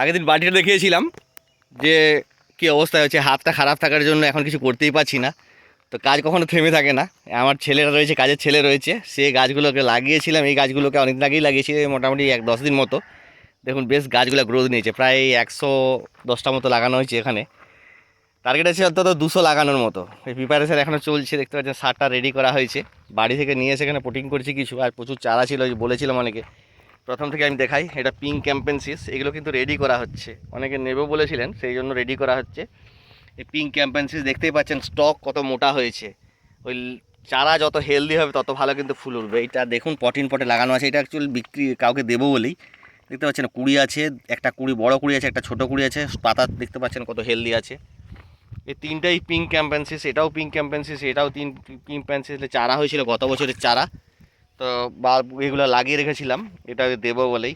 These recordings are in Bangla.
আগের দিন বাটিটা দেখিয়েছিলাম যে কি অবস্থা হচ্ছে হাতটা খারাপ থাকার জন্য এখন কিছু করতেই পারছি না। তো কাজ কখনো থেমে থাকে না। আমার ছেলেরা রয়েছে, কাজের ছেলে রয়েছে, সে গাছগুলোকে লাগিয়েছিলাম। এই গাছগুলোকে অনেকদিন আগেই লাগিয়েছি মোটামুটি এক দশ দিন মতো। দেখুন, বেশ গাছগুলো গ্রোথ নিয়েছে, প্রায় একশো দশটা মতো লাগানো হয়েছে এখানে। টার্গেট আছে অন্তত দুশো লাগানোর মতো। এই প্রিপারেশন এখনও চলছে, দেখতে পাচ্ছেন, সারটা রেডি করা হয়েছে। বাড়ি থেকে নিয়ে এসে এখানে পোটিং করেছি কিছু, আর প্রচুর চারা ছিল, বলেছিলাম অনেকে। প্রথম থেকে আমি দেখাই, এটা পিঙ্ক ক্যাম্পেনসিস এগুলো কিন্তু রেডি করা হচ্ছে। অনেকে নেবে বলেছিলেন, সেই জন্য রেডি করা হচ্ছে। এই পিঙ্ক ক্যাম্পেনসিস দেখতেই পাচ্ছেন স্টক কত মোটা হয়েছে। ওই চারা যত হেলদি হবে, তত ভালো কিন্তু ফুল উঠবে। এটা দেখুন পটিন পটে লাগানো আছে। এটা অ্যাকচুয়ালি বিক্রি, কাউকে দেবো বলেই। দেখতে পাচ্ছেন, কুড়ি আছে, একটা কুড়ি, বড় কুড়ি আছে, একটা ছোট কুড়ি আছে। পাতা দেখতে পাচ্ছেন কত হেলদি আছে। এই তিনটাই পিঙ্ক ক্যাম্পেন্সিস এটাও পিঙ্ক ক্যাম্পেন্সিস এটাও তিন পিঙ্ক প্যান্সিস চারা হয়েছিল গত বছরের চারা। তো বা এগুলো লাগিয়ে রেখেছিলাম, এটা দেবো বলেই।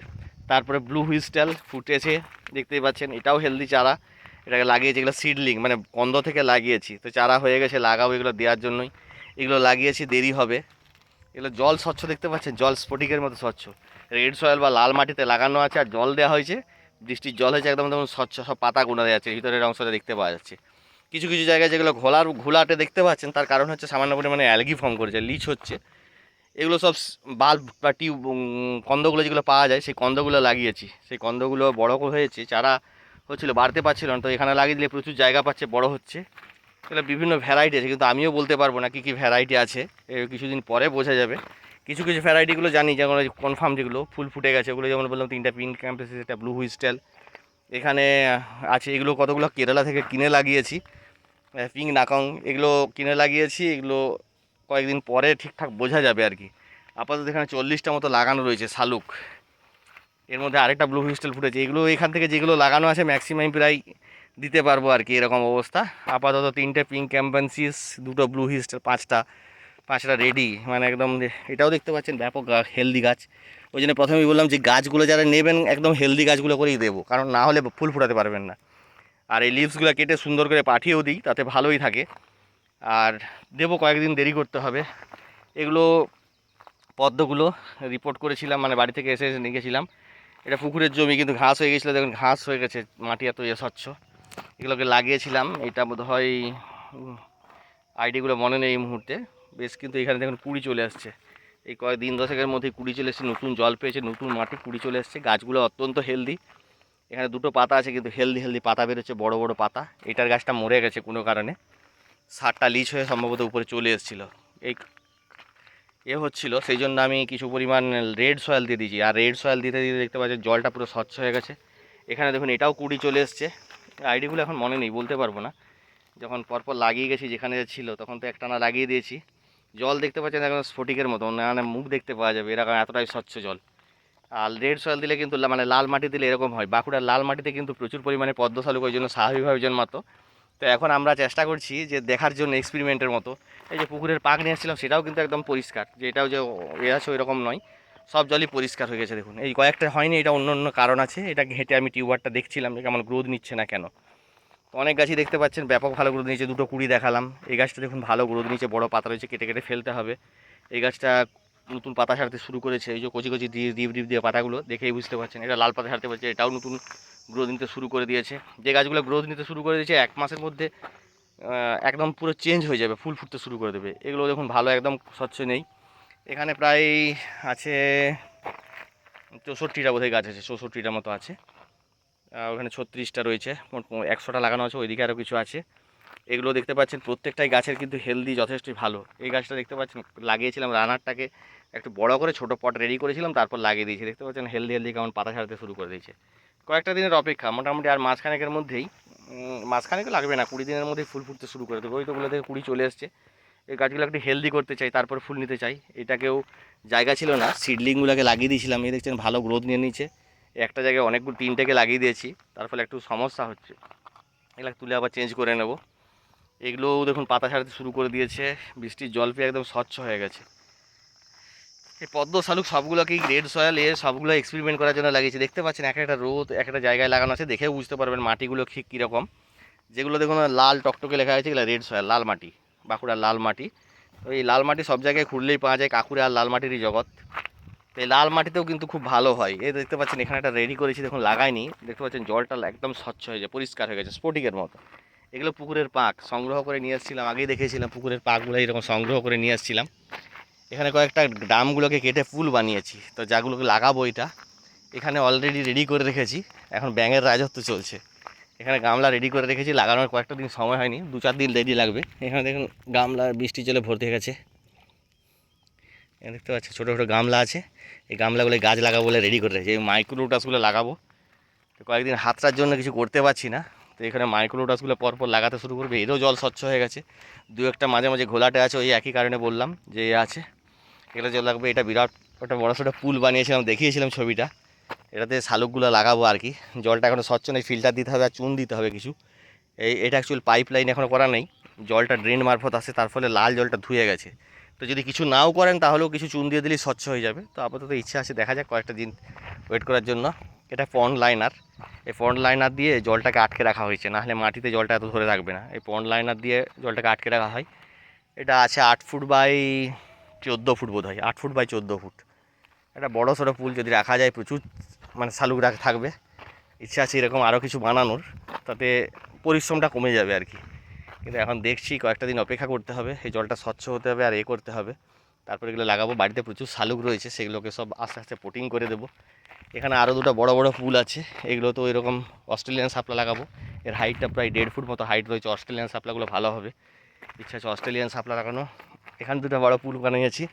তারপরে ব্লু হুইস্টেল ফুটেছে, দেখতেই পাচ্ছেন, এটাও হেলদি চারা। এটাকে লাগিয়েছি, এগুলো সিডলিং মানে কন্দ থেকে লাগিয়েছি। তো চারা হয়ে গেছে, লাগাবো এগুলো দেওয়ার জন্যই। এগুলো লাগিয়েছি, দেরি হবে। এগুলো জল স্বচ্ছ, দেখতে পাচ্ছেন, জল স্ফটিকের মতো স্বচ্ছ। রেড সয়েল বা লাল মাটিতে লাগানো আছে আর জল দেওয়া হয়েছে। বৃষ্টির জল হয়েছে, একদম যেমন স্বচ্ছ, সব পাতা গুঁড়া যাচ্ছে ভিতরের অংশটা দেখতে পাওয়া যাচ্ছে। কিছু কিছু জায়গায় যেগুলো ঘোলার, ঘোলাটে দেখতে পাচ্ছেন, তার কারণ হচ্ছে সামান্য পরিমাণে অ্যালগি ফর্ম করেছে লিচ হচ্ছে। এগুলো সব বাল্ব বা টিউব কন্দগুলো যেগুলো পাওয়া যায়, সেই কন্দগুলো লাগিয়েছি। সেই কন্দগুলো বড় হয়েছে, চারা হচ্ছিল, বাড়তে পারছিল না, তো এখানে লাগিয়ে দিলে প্রচুর জায়গা পাচ্ছে, বড় হচ্ছে। এগুলো বিভিন্ন ভ্যারাইটি আছে, কিন্তু আমিও বলতে পারব না কী কী ভ্যারাইটি আছে কিছুদিন পরে বোঝা যাবে। কিছু কিছু ভ্যারাইটিগুলো জানি, যেমন কনফার্ম যেগুলো, ফুল ফুটে গেছে, ওগুলো যেমন বললাম, তিনটা পিঙ্ক ক্যাম্পাস একটা ব্লু হুইস্টেল এখানে আছে, এগুলো কতগুলো কেরালা থেকে কিনে লাগিয়েছি পিঙ্ক নাকং, এগুলো কিনে লাগিয়েছি, এগুলো কয়েকদিন পরে ঠিকঠাক বোঝা যাবে আর কি। আপাতত এখানে চল্লিশটা মতো লাগানো রয়েছে শালুক। এর মধ্যে আরেকটা ব্লু হুইস্টেল ফুটেছে। এগুলো এখান থেকে যেগুলো লাগানো আছে ম্যাক্সিমাম প্রায় দিতে পারব আর কি এরকম অবস্থা। আপাতত তিনটে পিঙ্ক ক্যাম্পান্সিস দুটো ব্লু হিস্টার পাঁচটা পাঁচটা রেডি মানে একদম এটাও দেখতে পাচ্ছেন, ব্যাপক হেলদি গাছ। ওই জন্য প্রথমেই বললাম যে গাছগুলো যারা নেবেন, একদম হেলদি গাছগুলো করেই দেবো। কারণ না হলে ফুল ফোটাতে পারবেন না। আর এই লিভসগুলো কেটে সুন্দর করে পাঠিয়েও দিই, তাতে ভালোই থাকে। আর দেবো কয়েকদিন দেরি করতে হবে। এগুলো পদ্মগুলো রিপোর্ট করেছিলাম মানে বাড়ি থেকে এসে এসে নিয়ে গেছিলাম। এটা পুকুরের জমি, কিন্তু ঘাস হয়ে গেছিল। দেখুন, ঘাস হয়ে গেছে, মাটি এত ইয়ে স্বচ্ছ। এগুলোকে লাগিয়েছিলাম। এটা বোধ হয় আইডিগুলো মনে নেই এই মুহূর্তে। বেশ, কিন্তু এখানে দেখুন, কুড়ি চলে আসছে। এই কয়েক দিন দশেকের মধ্যে কুড়ি চলে এসছে, নতুন জল পেয়েছে, নতুন মাটি, কুড়ি চলে এসছে। গাছগুলো অত্যন্ত হেলদি এখানে দুটো পাতা আছে, কিন্তু হেলদি হেলদি পাতা বেরোচ্ছে, বড় বড় পাতা। এটার গাছটা মরে গেছে কোনো কারণে। সারটা লিচ হয়ে সম্ভবত উপরে চলে এসেছিল। এই এ হচ্ছিল, সেই জন্য আমি কিছু পরিমাণ রেড সয়েল দিয়ে দিয়েছি। আর রেড সয়েল দিতে দিতে দেখতে পাচ্ছি জলটা পুরো স্বচ্ছ হয়ে গেছে। এখানে দেখুন, এটাও কুড়ি চলে এসছে। আইডিগুলো এখন মনে নেই, বলতে পারব না। যখন পরপর লাগিয়ে গেছি, যেখানে ছিল, তখন তো একটানা লাগিয়ে দিয়েছি। জল দেখতে পাচ্ছেন এখন স্ফটিকের মতো মানে মুখ দেখতে পাওয়া যাবে এরকম এতটাই স্বচ্ছ জল। আর রেড সয়েল দিলে কিন্তু মানে লাল মাটি দিলে এরকম হয়। বাঁকুড়ার লাল মাটিতে কিন্তু প্রচুর পরিমাণে পদ্ম শালুক ওই জন্য স্বাভাবিকভাবে জন্মাতো। তো এখন আমরা চেষ্টা করছি যে দেখার জন্য এক্সপেরিমেন্টের মতো। এই যে পুকুরের পাক নিয়ে এসেছিলাম সেটাও কিন্তু একদম পরিষ্কার। যে এটাও যে এ আছে ওই রকম নয়। সব জলই পরিষ্কার হয়ে গেছে, দেখুন। এই কয়েকটা হয়নি, এটা অন্য অন্য কারণ আছে। এটা ঘেঁটে আমি টিউবারটা দেখছিলাম যে কেমন গ্রোথ নিচ্ছে না কেন। তো অনেক গাছই দেখতে পাচ্ছেন, ব্যাপক ভালো গ্রোথ নিয়েছে। দুটো কুড়ি দেখালাম। এই গাছটা দেখুন, ভালো গ্রোথ নিয়েছে। বড় পাতা রয়েছে, কেটে কেটে ফেলতে হবে। এই গাছটা নতুন পাতা সারতে শুরু করেছে। এই যে কচি কচি দিয়ে ডিপ ডিপ দিয়ে পাতাগুলো, দেখেই বুঝতে পারছেন। এটা লাল পাতা সারতে পারছে, এটাও নতুন গ্রোথ নিতে শুরু করে দিয়েছে। যে গাছগুলো গ্রোথ নিতে শুরু করে দিয়েছে, এক মাসের মধ্যে একদম পুরো চেঞ্জ হয়ে যাবে, ফুল ফুটতে শুরু করে দেবে। এগুলো দেখুন, ভালো একদম স্বচ্ছ নেই। এখানে প্রায় আছে চৌষট্টিটা বোধহয় গাছ আছে চৌষট্টিটা মতো আছে। ওখানে ছত্রিশটা রয়েছে একশোটা লাগানো আছে, ওইদিকে আরও কিছু আছে। এগুলো দেখতে পাচ্ছেন, প্রত্যেকটাই গাছের কিন্তু হেলদি যথেষ্টই ভালো। এই গাছটা দেখতে পাচ্ছেন, লাগিয়েছিলাম রানারটাকে, একটু বড় করে ছোটো পট রেডি করেছিলাম, তারপর লাগিয়ে দিয়েছি। দেখতে পাচ্ছেন হেলদি হেলদি কেমন পাতা ছাড়তে শুরু করে দিয়েছে। কয়েকটা দিনের অপেক্ষা, মোটামুটি আর মাঝখানেকের মধ্যেই মাঝখানেকে লাগবে না, কুড়ি দিনের মধ্যেই ফুল ফুটতে শুরু করে দেবে। ওই তোগুলো থেকে কুড়ি চলে এসছে। এই গাছগুলো একটু হেলদি করতে চাই, তারপর ফুল নিতে চাই। এটাকেও জায়গা ছিল না সিডলিংগুলোকে লাগিয়ে দিয়েছিলাম। এই দেখছেন, ভালো গ্রোথ নিয়ে নিচ্ছে। একটা জায়গায় অনেকগুলো, তিনটেকে লাগিয়ে দিয়েছি। তার ফলে একটু সমস্যা হচ্ছে। এগুলো তুলে আবার চেঞ্জ করে নেব। এগুলোও দেখুন, পাতা ছাড়তে শুরু করে দিয়েছে। বৃষ্টির জল পেয়ে একদম স্বচ্ছ হয়ে গেছে। এই পদ্ম, শালুক সবগুলোকেই রেড সয়েল, এর সবগুলো এক্সপেরিমেন্ট করার জন্য লাগিয়েছে। দেখতে পাচ্ছেন, এক একটা রোদ, এক একটা জায়গায় লাগানো আছে। দেখেও বুঝতে পারবেন মাটিগুলো ঠিক কীরকম। যেগুলো দেখুন, লাল টকটকে লেখা হয়েছে, এগুলো রেড সয়েল, লাল মাটি, বাঁকুড়ার লাল মাটি। তো এই লাল মাটি সব জায়গায় খুঁড়লেই পাওয়া যায়, কাকুরে আর লাল মাটিরই জগৎ। তো এই লাল মাটিতেও কিন্তু খুব ভালো হয়। এই দেখতে পাচ্ছেন, এখানে একটা রেডি করেছি, দেখুন, লাগাইনি। দেখতে পাচ্ছেন, জলটা একদম স্বচ্ছ হয়ে যায়, পরিষ্কার হয়ে গেছে, স্ফটিকের মতো। এগুলো পুকুরের পাক। সংগ্রহ করে নিয়ে এসেছিলাম আগেই দেখেছিলাম পুকুরের পাকগুলো এরকম সংগ্রহ করে নিয়ে এসেছিলাম এখানে কয়েকটা ডামগুলোকে কেটে ফুল বানিয়েছি, তো যাগুলোকে লাগাবো এটা। এখানে অলরেডি রেডি করে রেখেছি, এখন ব্যাঙের রাজত্ব চলছে। এখানে গামলা রেডি করে রেখেছি, লাগানোর কয়েকটা দিন সময় হয়নি, দু চার দিন রেডি লাগবে। এখানে দেখুন গামলা, বৃষ্টি জলে ভর্তি হয়ে গেছে। এখানে দেখতে পাচ্ছি, ছোটো ছোটো গামলা আছে। এই গামলাগুলো গাছ লাগাবো বলে রেডি করে রেখেছি, এই মাইক্রোটাসগুলো লাগাবো। তো কয়েকদিন হাতটার জন্য কিছু করতে পারছি না। তো এখানে মাইক্রোটাসগুলো পরপর লাগাতে শুরু করবে এরও জল স্বচ্ছ হয়ে গেছে। দু একটা মাঝে মাঝে ঘোলাটে আছে, ওই একই কারণে বললাম যে আছে। এটা জল লাগবে, এটা বিরাট একটা বড়ো ছোটো পুল বানিয়েছিলাম, দেখিয়েছিলাম ছবিটা। এটাতে শালুকগুলো লাগাবো আর কি। জলটা এখনও স্বচ্ছ নেই ফিল্টার দিতে হবে আর চুন দিতে হবে কিছু। এই, এটা অ্যাকচুয়াল পাইপ লাইন এখনও করা নেই। জলটা ড্রেন মারফত আসে, তার ফলে লাল জলটা ধুয়ে গেছে। তো যদি কিছু নাও করেন, তাহলেও কিছু চুন দিয়ে দিলেই স্বচ্ছ হয়ে যাবে। তো আপাতত ইচ্ছা আছে, দেখা যাক কয়েকটা দিন ওয়েট করার জন্য। এটা পন্ড লাইনার এই পন্ড লাইনার দিয়ে জলটাকে আটকে রাখা হয়েছে, নাহলে মাটিতে জলটা এত ধরে রাখবে না। এই পন্ড লাইনার দিয়ে জলটাকে আটকে রাখা হয়। এটা আছে আট ফুট বাই চোদ্দ ফুট বোধ হয় আট ফুট বাই চোদ্দ ফুট। একটা বড়ো সড়ো পুল যদি রাখা যায়, প্রচুর মানে শালুক রাখা থাকবে। ইচ্ছা আছে এরকম আরও কিছু বানানোর, তাতে পরিশ্রমটা কমে যাবে আর কি। কিন্তু এখন দেখছি কয়েকটা দিন অপেক্ষা করতে হবে, এই জলটা স্বচ্ছ হতে হবে আর এ করতে হবে। তারপরে এগুলো লাগাবো। বাড়িতে প্রচুর শালুক রয়েছে, সেগুলোকে সব আস্তে আস্তে পোটিং করে দেবো। এখানে আরও দুটো বড় বড় পুল আছে, এগুলো তো এরকম অস্ট্রেলিয়ান সাপলা লাগাবো। এর হাইটটা প্রায় দেড় ফুট মতো হাইট রয়েছে অস্ট্রেলিয়ান সাপলাগুলো ভালো হবে। ইচ্ছা আছে অস্ট্রেলিয়ান সাপলা লাগানো। এখানে দুটো বড় পুল বানিয়েছি।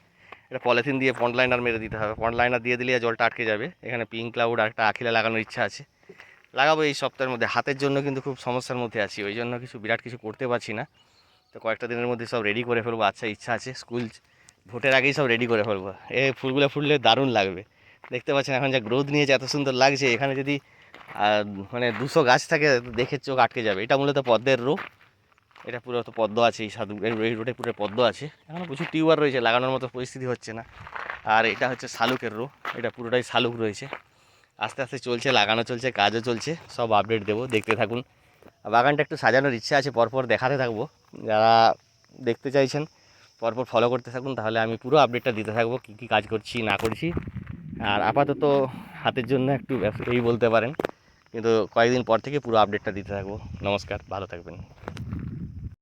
এটা পলিথিন দিয়ে পন্ড লাইনার মেরে দিতে হবে। পন্ড লাইনার দিয়ে দিলে জলটা আটকে যাবে। এখানে পিঙ্ক ক্লাউড আর একটা আখিলা লাগানোর ইচ্ছা আছে। লাগাবো এই সপ্তাহের মধ্যে। হাতের জন্য কিন্তু খুব সমস্যার মধ্যে আছি, ওই জন্য কিছু, বিরাট কিছু করতে পারছি না। তো কয়েকটা দিনের মধ্যে সব রেডি করে ফেলব। আচ্ছা ইচ্ছা আছে। স্কুল ভোটের আগেই সব রেডি করে ফেলব। এই ফুলগুলো ফুললে দারুণ লাগবে। দেখতে পাচ্ছেন এখন যা গ্রোথ নিয়েছে, এত সুন্দর লাগছে, এখানে যদি মানে দুশো গাছ থাকে, দেখে চোখ আটকে যাবে। এটা মূলত পদ্মের রোগ এটা পুরো তো পদ্ম আছে, এই সাধু, এই রোডে পুরো পদ্ম আছে। এখনও প্রচুর টিউবার রয়েছে, লাগানোর মতো পরিস্থিতি হচ্ছে না। আর এটা হচ্ছে শালুকের রো এটা পুরোটাই শালুক রয়েছে। আস্তে আস্তে চলছে, লাগানো চলছে, কাজও চলছে, সব আপডেট দেবো, দেখতে থাকুন। বাগানটা একটু সাজানোর ইচ্ছা আছে, পরপর দেখাতে থাকব। যারা দেখতে চাইছেন পরপর ফলো করতে থাকুন, তাহলে আমি পুরো আপডেটটা দিতে থাকব, কী কী কাজ করছি, না করছি। আর আপাতত হাতের জন্য একটু এই বলতে পারেন, কিন্তু কয়েকদিন পর থেকে পুরো আপডেটটা দিতে থাকব। নমস্কার, ভালো থাকবেন।